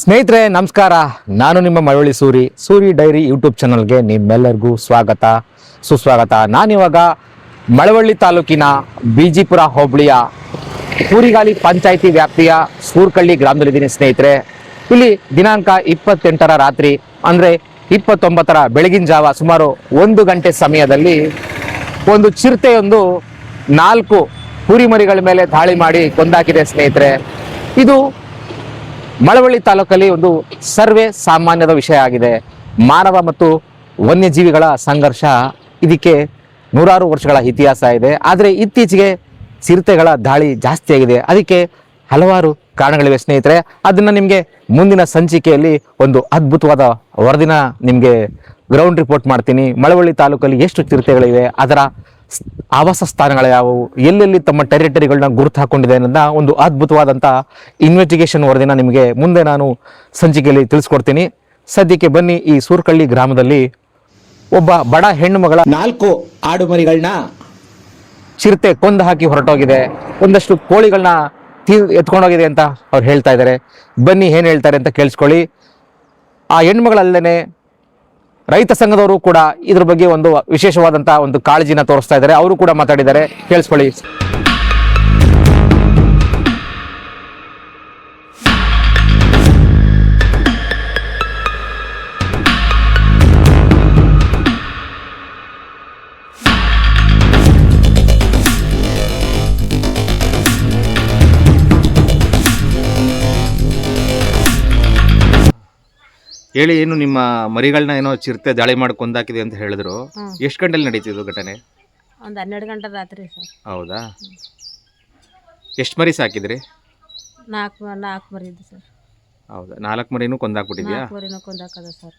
ಸ್ನೇಹಿತರೆ, ನಮಸ್ಕಾರ. ನಾನು ನಿಮ್ಮ ಮಳವಳ್ಳಿ ಸೂರಿ. ಸೂರಿ ಡೈರಿ ಯೂಟ್ಯೂಬ್ ಚಾನಲ್ಗೆ ನಿಮ್ಮೆಲ್ಲರಿಗೂ ಸ್ವಾಗತ, ಸುಸ್ವಾಗತ. ನಾನಿವಾಗ ಮಳವಳ್ಳಿ ತಾಲೂಕಿನ ಬಿಜಿಪುರ ಹೋಬಳಿಯ ಕೂರಿಗಾಲಿ ಪಂಚಾಯಿತಿ ವ್ಯಾಪ್ತಿಯ ಸೂರ್ಕಳ್ಳಿ ಗ್ರಾಮದಲ್ಲಿದ್ದೀನಿ ಸ್ನೇಹಿತರೆ. ಇಲ್ಲಿ ದಿನಾಂಕ ಇಪ್ಪತ್ತೆಂಟರ ರಾತ್ರಿ, ಅಂದರೆ ಇಪ್ಪತ್ತೊಂಬತ್ತರ ಬೆಳಗಿನ ಜಾವ ಸುಮಾರು ಒಂದು ಗಂಟೆ ಸಮಯದಲ್ಲಿ ಒಂದು ಚಿರತೆಯೊಂದು ನಾಲ್ಕು ಕುರಿಮರಿಗಳ ಮೇಲೆ ದಾಳಿ ಮಾಡಿ ಕೊಂದಾಕಿದೆ ಸ್ನೇಹಿತರೆ. ಇದು ಮಳವಳ್ಳಿ ತಾಲೂಕಲ್ಲಿ ಒಂದು ಸರ್ವೇ ಸಾಮಾನ್ಯದ ವಿಷಯ ಆಗಿದೆ. ಮಾನವ ಮತ್ತು ವನ್ಯಜೀವಿಗಳ ಸಂಘರ್ಷ ಇದಕ್ಕೆ ನೂರಾರು ವರ್ಷಗಳ ಇತಿಹಾಸ ಇದೆ. ಆದರೆ ಇತ್ತೀಚೆಗೆ ಚಿರತೆಗಳ ದಾಳಿ ಜಾಸ್ತಿ ಆಗಿದೆ. ಅದಕ್ಕೆ ಹಲವಾರು ಕಾರಣಗಳಿವೆ ಸ್ನೇಹಿತರೆ. ಅದನ್ನು ನಿಮಗೆ ಮುಂದಿನ ಸಂಚಿಕೆಯಲ್ಲಿ ಒಂದು ಅದ್ಭುತವಾದ ವರದಿನ ನಿಮಗೆ ಗ್ರೌಂಡ್ ರಿಪೋರ್ಟ್ ಮಾಡ್ತೀನಿ. ಮಳವಳ್ಳಿ ತಾಲೂಕಲ್ಲಿ ಎಷ್ಟು ಚಿರತೆಗಳಿವೆ, ಅದರ ಆವಾಸ ಸ್ಥಾನಗಳು ಯಾವುವು? ಎಲ್ಲೆಲ್ಲಿ ತಮ್ಮ ಟೆರಿಟರಿಗಳನ್ನ ಗುರುತು ಹಾಕೊಂಡಿದೆ ಅನ್ನೋದನ್ನ ಒಂದು ಅದ್ಭುತವಾದಂಥ ಇನ್ವೆಸ್ಟಿಗೇಷನ್ ವರದಿನ ನಿಮಗೆ ಮುಂದೆ ನಾನು ಸಂಚಿಕೆಯಲ್ಲಿ ತಿಳಿಸ್ಕೊಡ್ತೀನಿ. ಸದ್ಯಕ್ಕೆ ಬನ್ನಿ ಈ ಸೂರ್ಕಳ್ಳಿ ಗ್ರಾಮದಲ್ಲಿ ಒಬ್ಬ ಬಡ ಹೆಣ್ಣು ಮಗಳ ನಾಲ್ಕು ಆಡು ಮರಿಗಳನ್ನ ಚಿರತೆ ಕೊಂದು ಹಾಕಿ ಹೊರಟೋಗಿದೆ. ಒಂದಷ್ಟು ಕೋಳಿಗಳನ್ನ ತೀ ಎತ್ಕೊಂಡೋಗಿದೆ ಅಂತ ಅವ್ರು ಹೇಳ್ತಾ ಇದ್ದಾರೆ. ಬನ್ನಿ ಏನು ಹೇಳ್ತಾರೆ ಅಂತ ಕೇಳಿಸ್ಕೊಳ್ಳಿ. ಆ ಹೆಣ್ಮಗಳಲ್ಲೇ ರೈತ ಸಂಘದವರು ಕೂಡ ಇದ್ರ ಬಗ್ಗೆ ಒಂದು ವಿಶೇಷವಾದಂತಹ ಒಂದು ಕಾಳಜಿನ ತೋರಿಸ್ತಾ ಇದ್ದಾರೆ. ಅವರು ಕೂಡ ಮಾತಾಡಿದ್ದಾರೆ. ಕೇಳಿಸ್ಕೊಳ್ಳಿ. ಹೇಳಿ ಏನು ನಿಮ್ಮ ಮರಿಗಳನ್ನ ಏನೋ ಚಿರತೆ ದಾಳಿ ಮಾಡಿ ಕೊಂದಾಕಿದೆ ಅಂತ ಹೇಳಿದ್ರು. ಹ್ಮ್. ಎಷ್ಟು ಗಂಟೆಲಿ ನಡೀತಿದ್ದು ಘಟನೆ? ಒಂದು ಹನ್ನೆರಡು ಗಂಟೆ ರಾತ್ರಿ ಸರ್. ಹೌದಾ? ಎಷ್ಟು ಮರಿ ಸಾಕಿದ್ರಿ? ನಾಲ್ಕು ನಾಲ್ಕು ಮರಿದ್ದು ಸರ್. ಹೌದಾ? ನಾಲ್ಕು ಮರಿನೂ ಕೊಂದಾಕ್ಬಿಟ್ಟಿದ್ಯಾ? ನಾಲ್ಕು ಮರಿನ ಕೊಂದಾಕದ ಸರ್.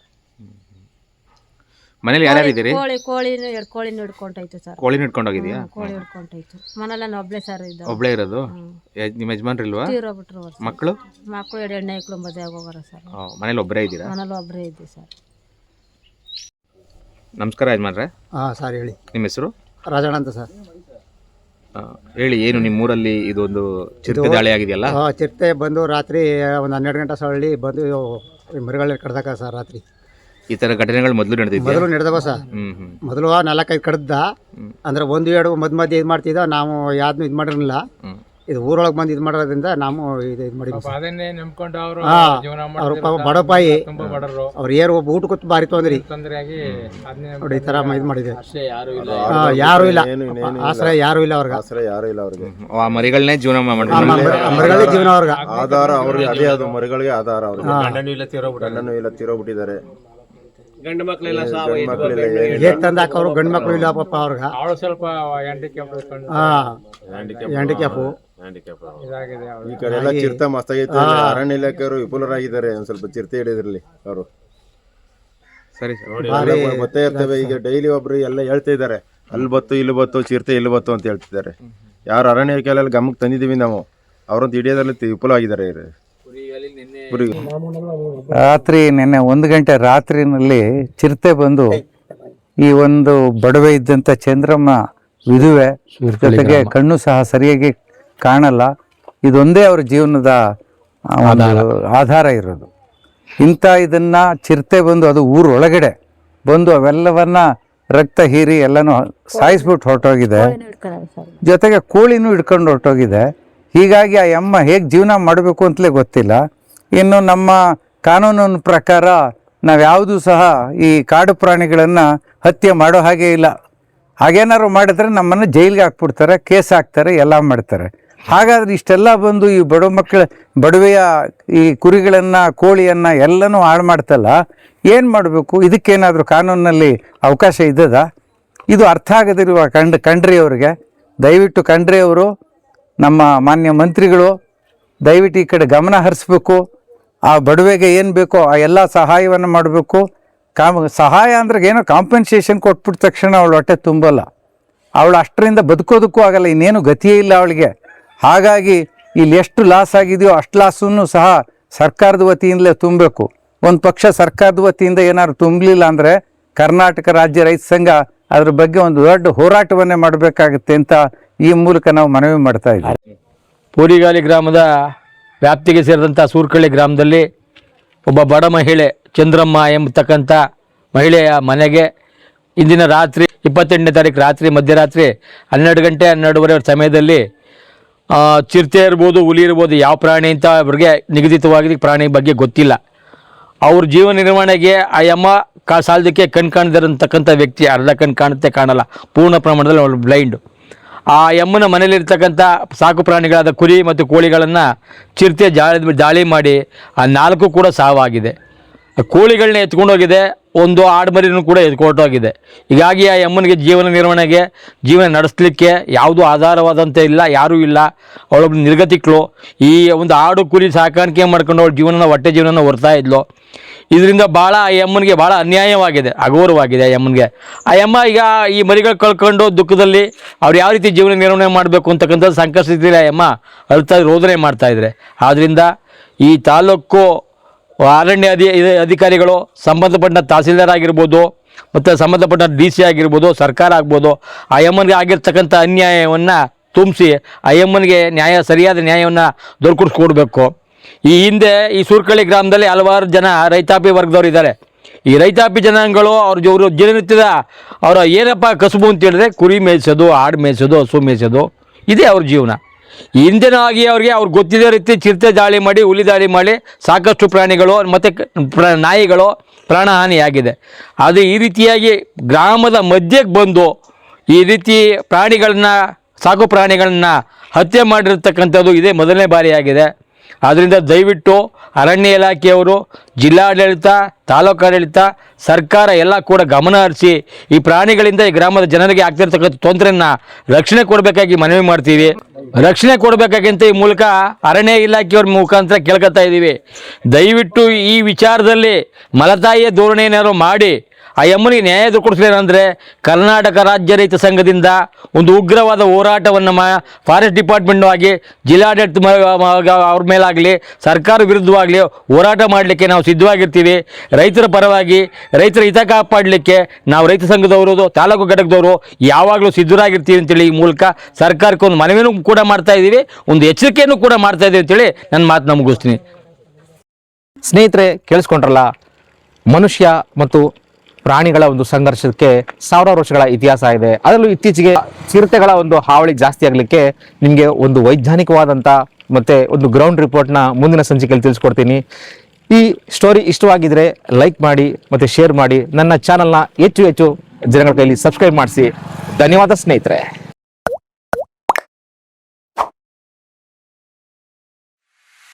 ಮನೇಲಿ ಯಾರ್ಯಾರು ಇದ್ದೀರಿ ಕೋಳಿ ಕೋಳಿ ಎರಡು ಕೋಳಿ ಹಿಡ್ಕೊಂಡೈತು ಸರ್. ಕೋಳಿ ಹಿಡ್ಕೊಂಡು ಹೋಗಿದ್ಯಾ ಹ್ಮ್, ಕೋಳಿ ಹಿಡ್ಕೊಂಡೈತು ಮನೆಲ್ಲ ನಾನು ಒಬ್ಳೆ ಸರ್ ಇದ್ದ ಒಬ್ಳೆ ಇರೋದು? ಯಜ್- ನಿಮ್ಮ ಯಜಮಾನ್ರಿಲ್ವಾ ತೀರೋಗ್ಬಿಟ್ರು ಸರ್. ಮಕ್ಕಳು? ಮಕ್ಕಳು ಎರಡು ಎಣ್ಣೆ ಇಕ್ಳು ಮದುವೆ ಆಗೋಗಾರ ಸರ್. ಮನೇಲಿ ಒಬ್ಬರೇ ಇದ್ದೀರಾ? ಮನೇಲಿ ಒಬ್ಬರೇ ಇದ್ದೆ ಸರ್. ನಮಸ್ಕಾರ ಯಜಮಾನ್ರೆ. ಹಾಂ ಸರ್ ಹೇಳಿ. ನಿಮ್ಮ ಹೆಸರು? ರಾಜಣ್ಣ ಅಂತ ಸರ್. ಆ, ಹೇಳಿ ಏನು ನಿಮ್ಮ ಊರಲ್ಲಿ ಇದೊಂದು ಚಿರತೆ ದಾಳಿ ಆಗಿದೆಯಲ್ಲ? ಆ, ಚಿರತೆ ಬಂದು ರಾತ್ರಿ ಒಂದು ಹನ್ನೆರಡು ಗಂಟೆ ಸೊಳ್ಳಿ ಬಂದು ಮರಿಗಳ ಕಡ್ದಾಕ ಸರ್ ರಾತ್ರಿ. ಈ ತರ ಘಟನೆಗಳು ಮೊದಲು ನಡೆದಿದೆ ಮೊದಲು ನಡೆದವ ಸರ್. ಹ್ಮ್ ಹ್ಮ್. ಮೊದಲು ನಾಲ್ಕೈದು ಕಡ್ದ ಅಂದ್ರೆ ಒಂದು ಎರಡು ಮದ್ ಮಧ್ಯೆ ಇದು ಮಾಡ್ತಿದ್ದ ನಾವು ಯಾವ್ದು ಇದು ಮಾಡಿರಲಿಲ್ಲ. ಹ್ಮ್. ಇದು ಊರೊಳಗೆ ಬಂದು ಇದು ಮಾಡೋದ್ರಿಂದ ನಾವು ಇದು ಇದು ಮಾಡಿದ್ವಿ ಸರ್. ಅದನ್ನೇ ನಂಬ್ಕೊಂಡು ಅವರು ಹಾ ಜೀವನ ಅವ್ರ ಪಾಪ ಬಡಪಾಯಿ ತುಂಬಾ ಬಡವರು. ಅವ್ರು ಏರು ಒಬ್ಬ ಊಟ ಕೂತ್ ಬಾರಿ ತೊಂದ್ರಿ. ಅದನ್ನೇ ನೋಡಿ ಈ ತರ ಇದು ಮಾಡಿದೆ ಅಷ್ಟೇ ಯಾರು ಇಲ್ಲ. ಆ, ಯಾರು ಇಲ್ಲ. ಆಶ್ರಯ ಯಾರು ಇಲ್ಲ ಅವ್ರಿಗೆ. ಆಶ್ರಯ ಯಾರು ಇಲ್ಲ ಅವ್ರಿಗೆ. ಆ ಮರಿಗಳನ್ನೇ ಜೀವನ ಮಾಡಿದ್ರು ಮರಿಗಳೇ ಜೀವನ ಅವ್ರಿಗೆ. ಆಧಾರ ಅವ್ರಿಗೆ ಅದೇ ಅದು ಮರಿಗಳಿಗೆ ಆಧಾರ ಅವ್ರಿಗೆ. ಗಂಡನು ಇಲ್ಲ ತೀರೋಗ್ಬಿಟ್ಟಿದ್ದಾರೆ. ಗಂಡು ಮಕ್ಳೆಲ್ಲ ಸಾವು. ಹೇಗ್ ತಂದು ಹಾಕೋರು ಗಂಡು ಮಕ್ಳು ಇಲ್ಲ ಪಾಪ ಅವ್ರಿಗೆ? ಅವಳು ಸ್ವಲ್ಪ ಹ್ಯಾಂಡಿಕ್ಯಾಪ್ ಹಾಂ. ಹ್ಯಾಂಡಿಕ್ಯಾಪು ಇದಾಗಿದೆ ಅವಳು. ಈ ಕಡೆ ಎಲ್ಲ ಚಿರತೆ ಮಸ್ತಾಗೈತೆ ಅರಣ್ಯ ಇಲಾಖೆಯವರು ವಿಪುಲರಾಗಿದ್ದಾರೆ ಒಂದ್ ಸ್ವಲ್ಪ ಚಿರತೆ ಹಿಡಿದ್ರಲ್ಲಿ ಅವರು. ಸರಿ ಸರ್. ಭಾರಿ ಗೊತ್ತೇ ಇರ್ತವೆ. ಈಗ ಡೈಲಿ ಒಬ್ರು ಎಲ್ಲ ಹೇಳ್ತಾ ಇದ್ದಾರೆ. ಅಲ್ಲಿ ಬತ್ತು ಇಲ್ಲಿ ಬತ್ತು ಚಿರತೆ ಇಲ್ಲಿ ಬತ್ತು ಅಂತ ಹೇಳ್ತಿದ್ದಾರೆ. ಯಾರು ಅರಣ್ಯ ಇಲಾಖೆಯಲ್ಲಿ ಗಮಕ್ ತಂದಿದ್ದೀವಿ ನಾವು? ಅವ್ರಂತ ಹಿಡಿಯೋದ್ರಲ್ಲಿ ವಿಪುಲ ವಿಪುಲವಾಗಿದ್ದಾರೆ ಇವ್ರು. ರಾತ್ರಿ ನಿನ್ನೆ ಒಂದು ಗಂಟೆ ರಾತ್ರಿನಲ್ಲಿ ಚಿರತೆ ಬಂದು ಈ ಒಂದು ಬಡವೆ ಇದ್ದಂತ ಚಂದ್ರಮ್ಮ ವಿಧುವೆ ಜೊತೆಗೆ ಕಣ್ಣು ಸಹ ಸರಿಯಾಗಿ ಕಾಣಲ್ಲ. ಇದೊಂದೇ ಅವ್ರ ಜೀವನದ ಆಧಾರ. ಇರೋದು. ಇಂಥ ಇದನ್ನ ಚಿರತೆ ಬಂದು ಅದು ಊರೊಳಗಡೆ ಬಂದು ಅವೆಲ್ಲವನ್ನ ರಕ್ತ ಹೀರಿ ಎಲ್ಲನೂ ಸಾಯಿಸ್ಬಿಟ್ಟು ಹೊರಟೋಗಿದೆ. ಜೊತೆಗೆ ಕೋಳಿನೂ ಹಿಡ್ಕೊಂಡು ಹೊರಟೋಗಿದೆ. ಹೀಗಾಗಿ ಆ ಅಮ್ಮ ಹೇಗೆ ಜೀವನ ಮಾಡಬೇಕು ಅಂತಲೇ ಗೊತ್ತಿಲ್ಲ. ಇನ್ನು ನಮ್ಮ ಕಾನೂನಿನ ಪ್ರಕಾರ ನಾವು ಯಾವುದೂ ಸಹ ಈ ಕಾಡು ಪ್ರಾಣಿಗಳನ್ನು ಹತ್ಯೆ ಮಾಡೋ ಹಾಗೆ ಇಲ್ಲ. ಹಾಗೇನಾದ್ರು ಮಾಡಿದ್ರೆ ನಮ್ಮನ್ನು ಜೈಲಿಗೆ ಹಾಕ್ಬಿಡ್ತಾರೆ, ಕೇಸ್ ಹಾಕ್ತಾರೆ, ಎಲ್ಲ ಮಾಡ್ತಾರೆ. ಹಾಗಾದ್ರೆ ಇಷ್ಟೆಲ್ಲ ಬಂದು ಈ ಬಡ ಮಕ್ಕಳ, ಬಡವೆಯ ಈ ಕುರಿಗಳನ್ನು, ಕೋಳಿಯನ್ನು ಎಲ್ಲನೂ ಹಾಳು ಮಾಡ್ತಲ್ಲ, ಏನು ಮಾಡಬೇಕು? ಇದಕ್ಕೇನಾದರೂ ಕಾನೂನಿನಲ್ಲಿ ಅವಕಾಶ ಇದ್ದದ? ಇದು ಅರ್ಥ ಆಗದಿರುವ ಕಂಡ್ ಅವರಿಗೆ ದಯವಿಟ್ಟು ಕಂಡ್ರಿ ಅವರು ನಮ್ಮ ಮಾನ್ಯ ಮಂತ್ರಿಗಳು, ದಯವಿಟ್ಟು ಈ ಕಡೆ ಗಮನ ಹರಿಸ್ಬೇಕು. ಆ ಬಡವೆಗೆ ಏನು ಬೇಕೋ ಆ ಎಲ್ಲ ಸಹಾಯವನ್ನು ಮಾಡಬೇಕು. ಕಾಮ್, ಸಹಾಯ ಅಂದ್ರೆ ಏನೋ ಕಾಂಪನ್ಸೇಷನ್ ಕೊಟ್ಬಿಟ್ಟ ತಕ್ಷಣ ಅವಳು ಹೊಟ್ಟೆ ತುಂಬಲ್ಲ. ಅವಳು ಅಷ್ಟರಿಂದ ಬದುಕೋದಕ್ಕೂ ಆಗಲ್ಲ, ಇನ್ನೇನು ಗತಿಯೇ ಇಲ್ಲ ಅವಳಿಗೆ. ಹಾಗಾಗಿ ಇಲ್ಲಿ ಎಷ್ಟು ಲಾಸ್ ಆಗಿದೆಯೋ ಅಷ್ಟು ಲಾಸನ್ನು ಸಹ ಸರ್ಕಾರದ ವತಿಯಿಂದಲೇ ತುಂಬಬೇಕು. ಒಂದು ಪಕ್ಷ ಸರ್ಕಾರದ ವತಿಯಿಂದ ಏನಾದ್ರು ತುಂಬಲಿಲ್ಲ ಅಂದರೆ ಕರ್ನಾಟಕ ರಾಜ್ಯ ರೈತ ಸಂಘ ಅದ್ರ ಬಗ್ಗೆ ಒಂದು ದೊಡ್ಡ ಹೋರಾಟವನ್ನೇ ಮಾಡಬೇಕಾಗುತ್ತೆ ಅಂತ ಈ ಮೂಲಕ ನಾವು ಮನವಿ ಮಾಡ್ತಾ ಇದ್ದೀವಿ. ಪೂರಿಗಾಲಿ ಗ್ರಾಮದ ವ್ಯಾಪ್ತಿಗೆ ಸೇರಿದಂಥ ಸೂರ್ಕಳ್ಳಿ ಗ್ರಾಮದಲ್ಲಿ ಒಬ್ಬ ಬಡ ಮಹಿಳೆ ಚಂದ್ರಮ್ಮ ಎಂಬತಕ್ಕಂಥ ಮಹಿಳೆಯ ಮನೆಗೆ ಇಂದಿನ ರಾತ್ರಿ ಇಪ್ಪತ್ತೆಂಟನೇ ತಾರೀಕು ರಾತ್ರಿ ಮಧ್ಯರಾತ್ರಿ ಹನ್ನೆರಡು ಗಂಟೆ ಹನ್ನೆರಡುವರೆ ಸಮಯದಲ್ಲಿ ಚಿರತೆ ಇರ್ಬೋದು, ಹುಲಿ ಇರ್ಬೋದು, ಯಾವ ಪ್ರಾಣಿ ಅಂತ ಅವ್ರಿಗೆ ನಿಗದಿತವಾಗಿ ಪ್ರಾಣಿ ಬಗ್ಗೆ ಗೊತ್ತಿಲ್ಲ. ಅವ್ರ ಜೀವನ ನಿರ್ವಹಣೆಗೆ ಆ ಯಮ್ಮ ಕಾ, ಸಾಲದಕ್ಕೆ ಕಣ್ ಕಾಣದಿರತಕ್ಕಂಥ ವ್ಯಕ್ತಿ, ಅರ್ಧ ಕಣ್ ಕಾಣುತ್ತೆ, ಕಾಣಲ್ಲ. ಪೂರ್ಣ ಪ್ರಮಾಣದಲ್ಲಿ ಅವಳು ಬ್ಲೈಂಡ್ ಆ ಯಮ್ಮನ ಮನೇಲಿರ್ತಕ್ಕಂಥ ಸಾಕು ಪ್ರಾಣಿಗಳಾದ ಕುರಿ ಮತ್ತು ಕೋಳಿಗಳನ್ನು ಚಿರತೆ ಜಾಳಿ ದಾಳಿ ಮಾಡಿ ಆ ನಾಲ್ಕು ಕೂಡ ಸಾವಾಗಿದೆ. ಕೋಳಿಗಳನ್ನ ಎತ್ಕೊಂಡೋಗಿದೆ, ಒಂದು ಆಡುಮರಿನೂ ಕೂಡ ಎತ್ಕೊಂಡೋಗಿದೆ ಹೀಗಾಗಿ ಆ ಯಮ್ಮನಿಗೆ ಜೀವನ ನಿರ್ವಹಣೆಗೆ, ಜೀವನ ನಡೆಸಲಿಕ್ಕೆ ಯಾವುದೂ ಆಧಾರವಾದಂತೆ ಇಲ್ಲ, ಯಾರೂ ಇಲ್ಲ. ಅವಳೊಬ್ಬ ನಿರ್ಗತಿಕ್ಳು. ಈ ಒಂದು ಆಡು ಕುರಿ ಸಾಕಾಣಿಕೆ ಮಾಡ್ಕೊಂಡು ಅವಳು ಜೀವನನ, ಹೊಟ್ಟೆ ಜೀವನನ ಹೊರ್ತಾ ಇದ್ಲು. ಇದರಿಂದ ಭಾಳ ಆ ಯಮ್ಮನಿಗೆ ಭಾಳ ಅನ್ಯಾಯವಾಗಿದೆ ಅಗೌರವಾಗಿದೆ ಆ ಯಮ್ಮನಿಗೆ. ಆ ಯಮ್ಮ ಈಗ ಈ ಮರಿಗಳು ಕಳ್ಕೊಂಡು ದುಃಖದಲ್ಲಿ ಅವ್ರು ಯಾವ ರೀತಿ ಜೀವನ ನಿರ್ವಹಣೆ ಮಾಡಬೇಕು ಅಂತಕ್ಕಂಥ ಸಂಕಷ್ಟಿದ್ರೆ ಆ ಯಮ್ಮ. ಅಳ್ತಾ ಮಾಡ್ತಾ ಇದ್ದಾರೆ ಆದ್ದರಿಂದ ಈ ತಾಲೂಕು ಅರಣ್ಯ ಅಧಿ ಅಧಿಕಾರಿಗಳು, ಸಂಬಂಧಪಟ್ಟ ತಹಸೀಲ್ದಾರ್ ಆಗಿರ್ಬೋದು, ಮತ್ತು ಸಂಬಂಧಪಟ್ಟ ಡಿ ಸಿ ಆಗಿರ್ಬೋದು, ಸರ್ಕಾರ ಆಗ್ಬೋದು, ಆ ಯಮ್ಮನಿಗೆ ಆಗಿರ್ತಕ್ಕಂಥ ಅನ್ಯಾಯವನ್ನು ತುಂಬಿಸಿ, ಆ ಯಮ್ಮನಿಗೆ ನ್ಯಾಯ, ಸರಿಯಾದ ನ್ಯಾಯವನ್ನು ದೊರಕಿಸ್ಕೊಡ್ಬೇಕು ಈ ಹಿಂದೆ ಈ ಸೂರ್ಕಳ್ಳಿ ಗ್ರಾಮದಲ್ಲಿ ಹಲವಾರು ಜನ ರೈತಾಪಿ ವರ್ಗದವ್ರು ಇದ್ದಾರೆ. ಈ ರೈತಾಪಿ ಜನಾಂಗಗಳು ಅವ್ರ ಅವರು ದಿನನಿತ್ಯದ ಅವರ ಏನಪ್ಪ ಕಸುಬು ಅಂತ ಹೇಳಿದ್ರೆ ಕುರಿ ಮೇಯಿಸೋದು, ಆಡು ಮೇಯಿಸೋದು, ಹಸು ಮೇಯಿಸೋದು, ಇದೇ ಅವ್ರ ಜೀವನ. ಹಿಂದಿನಾಗಿ ಅವ್ರಿಗೆ ಅವ್ರಿಗೆ ಗೊತ್ತಿದ್ದ ರೀತಿ ಚಿರತೆ ದಾಳಿ ಮಾಡಿ, ಹುಲಿ ದಾಳಿ ಮಾಡಿ ಸಾಕಷ್ಟು ಪ್ರಾಣಿಗಳು ಮತ್ತು ನಾಯಿಗಳು ಪ್ರಾಣಹಾನಿಯಾಗಿದೆ. ಅದು ಈ ರೀತಿಯಾಗಿ ಗ್ರಾಮದ ಮಧ್ಯಕ್ಕೆ ಬಂದು ಈ ರೀತಿ ಪ್ರಾಣಿಗಳನ್ನ, ಸಾಕು ಪ್ರಾಣಿಗಳನ್ನ ಹತ್ಯೆ ಮಾಡಿರ್ತಕ್ಕಂಥದ್ದು ಇದೇ ಮೊದಲನೇ ಬಾರಿಯಾಗಿದೆ. ಆದ್ದರಿಂದ ದಯವಿಟ್ಟು ಅರಣ್ಯ ಇಲಾಖೆಯವರು, ಜಿಲ್ಲಾಡಳಿತ, ತಾಲೂಕು ಆಡಳಿತ, ಸರ್ಕಾರ ಎಲ್ಲ ಕೂಡ ಗಮನ ಹರಿಸಿ ಈ ಪ್ರಾಣಿಗಳಿಂದ ಈ ಗ್ರಾಮದ ಜನರಿಗೆ ಆಗ್ತಿರ್ತಕ್ಕಂಥ ತೊಂದರೆಯನ್ನು ರಕ್ಷಣೆ ಕೊಡಬೇಕಾಗಿ ಮನವಿ ಮಾಡ್ತೀವಿ. ರಕ್ಷಣೆ ಕೊಡಬೇಕಾಗಿಂತ ಈ ಮೂಲಕ ಅರಣ್ಯ ಇಲಾಖೆಯವ್ರ ಮುಖಾಂತರ ಕೇಳ್ಕೊತಾ ಇದ್ದೀವಿ ದಯವಿಟ್ಟು ಈ ವಿಚಾರದಲ್ಲಿ ಮಲತಾಯಿಯ ಧೋರಣೆ ಮಾಡಿ ಆ ಯಮ್ಮನಿಗೆ ನ್ಯಾಯ ಕೊಡಿಸ್ಲೇನಂದರೆ ಕರ್ನಾಟಕ ರಾಜ್ಯ ರೈತ ಸಂಘದಿಂದ ಒಂದು ಉಗ್ರವಾದ ಹೋರಾಟವನ್ನು ಮಾ, ಫಾರೆಸ್ಟ್ ಡಿಪಾರ್ಟ್ಮೆಂಟ್ ಆಗಿ ಜಿಲ್ಲಾಡಳಿತ ಅವ್ರ ಮೇಲಾಗಲಿ, ಸರ್ಕಾರ ವಿರುದ್ಧವಾಗಲಿ ಹೋರಾಟ ಮಾಡಲಿಕ್ಕೆ ನಾವು ಸಿದ್ಧವಾಗಿರ್ತೀವಿ. ರೈತರ ಪರವಾಗಿ, ರೈತರ ಹಿತ ಕಾಪಾಡಲಿಕ್ಕೆ ನಾವು ರೈತ ಸಂಘದವರು, ತಾಲೂಕು ಘಟಕದವರು ಯಾವಾಗಲೂ ಸಿದ್ಧರಾಗಿರ್ತೀವಿ ಅಂತೇಳಿ ಈ ಮೂಲಕ ಸರ್ಕಾರಕ್ಕೆ ಒಂದು ಮನವಿನೂ ಕೂಡ ಮಾಡ್ತಾ ಇದ್ದೀವಿ. ಒಂದು ಎಚ್ಚರಿಕೆಯನ್ನು ಕೂಡ ಮಾಡ್ತಾ ಇದ್ದೀವಿ ಅಂತೇಳಿ ನನ್ನ ಮಾತನ್ನ ಮುಗಿಸ್ತೀನಿ. ಸ್ನೇಹಿತರೆ, ಕೇಳಿಸ್ಕೊಂಡ್ರಲ್ಲ, ಮನುಷ್ಯ ಮತ್ತು ಪ್ರಾಣಿಗಳ ಒಂದು ಸಂಘರ್ಷಕ್ಕೆ ಸಾವಿರಾರು ವರ್ಷಗಳ ಇತಿಹಾಸ ಇದೆ. ಅದರಲ್ಲೂ ಇತ್ತೀಚೆಗೆ ಚಿರತೆಗಳ ಒಂದು ಹಾವಳಿ ಜಾಸ್ತಿ ಆಗಲಿಕ್ಕೆ ನಿಮಗೆ ಒಂದು ವೈಜ್ಞಾನಿಕವಾದಂಥ ಮತ್ತೆ ಒಂದು ಗ್ರೌಂಡ್ ರಿಪೋರ್ಟ್ನ ಮುಂದಿನ ಸಂಚಿಕೆಯಲ್ಲಿ ತಿಳಿಸ್ಕೊಡ್ತೀನಿ. ಈ ಸ್ಟೋರಿ ಇಷ್ಟವಾಗಿದ್ರೆ ಲೈಕ್ ಮಾಡಿ ಮತ್ತೆ ಶೇರ್ ಮಾಡಿ. ನನ್ನ ಚಾನಲ್ನ ಹೆಚ್ಚು ಹೆಚ್ಚು ಜನಗಳ ಕೈಲಿ ಸಬ್ಸ್ಕ್ರೈಬ್ ಮಾಡಿಸಿ. ಧನ್ಯವಾದ ಸ್ನೇಹಿತರೆ.